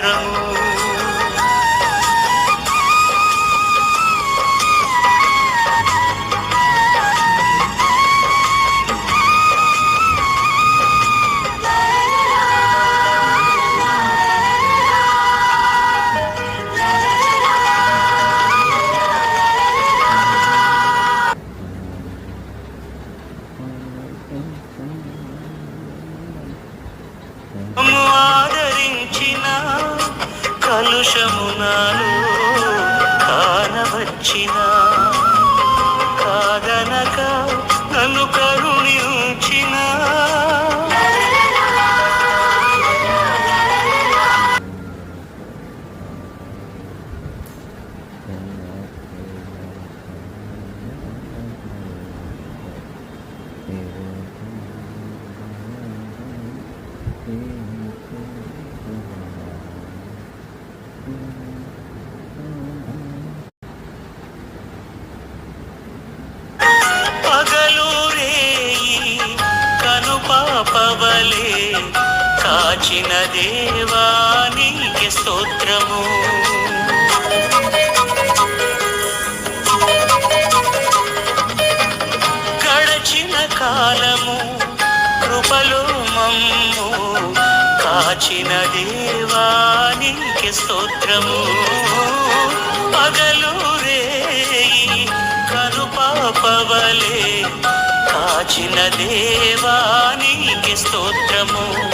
Come on. కలుషము నాలో కానవచ్చిన. కాదనక నన్ను కరుణించిన. పగలూరేయి mm-hmm. పాపవలే కాచిన దేవానికి స్తోత్రము. గడచిన కాలము కృపలు మమ్ము కాచిన దేవానికి స్తోత్రము. పగలు రేయి కనుపాపవలే కాచిన దేవానికి స్తోత్రము.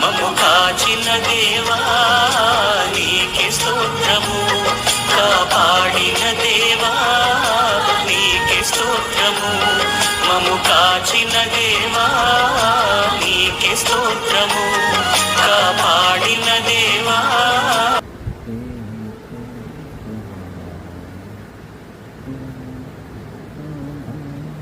మము కాచిన దేవానికి స్తోత్రము. కాపాడిన దేవా నీకే స్తోత్రము. మము కాచిన దేవా Mm-hmm.